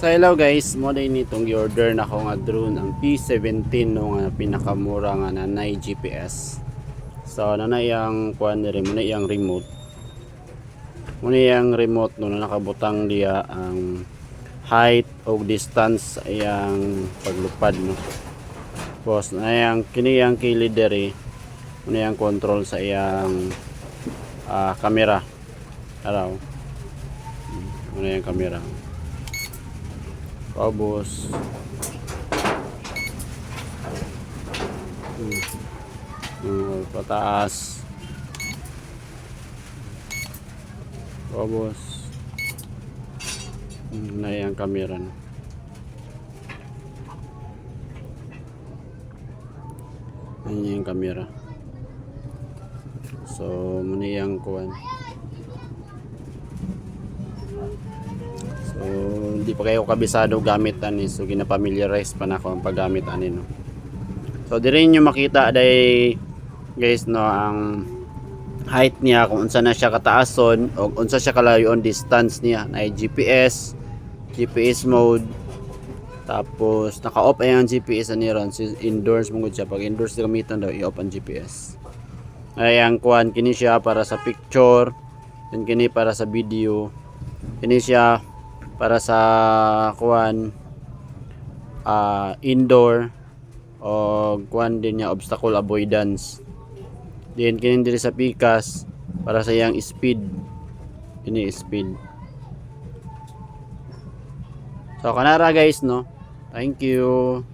So hello guys, mo din nitong i-order na ko nga drone ang P17 no nga pinakamura nga nanay GPS. So nanay ang kuan diri mo na iyang remote. Mo na iyang remote no na nakabutang diya ang height o distance sa iyang paglupad no. Tapos na iyang kini iyang kilid diri mo na iyang control sa iyang ah, camera. Araw. Mo na iyang camera. Pabos. Hmm. Hmm, pataas. Pabos. Hmm, na yung camera no. Ayan yung camera. So, muna yung kuwan. Hindi pa kayo kabisado gamit ani. So, gina-familiarize pa na ako ang paggamit ani no. So, diri nyo makita day guys no ang height niya kung unsa na siya kataason o unsa siya kalayo on distance niya na GPS, GPS mode. Tapos naka-off ay ang GPS ani ron si indoors mo gud siya pag indoors gamiton daw i-off ang GPS. Ay ang kuan kini siya para sa picture, then kini para sa video. Kini siya para sa kuan ah, indoor o kuan din niya obstacle avoidance. Din kini diri sa pikas para sa yang speed. Kini speed. So kanara guys no? Thank you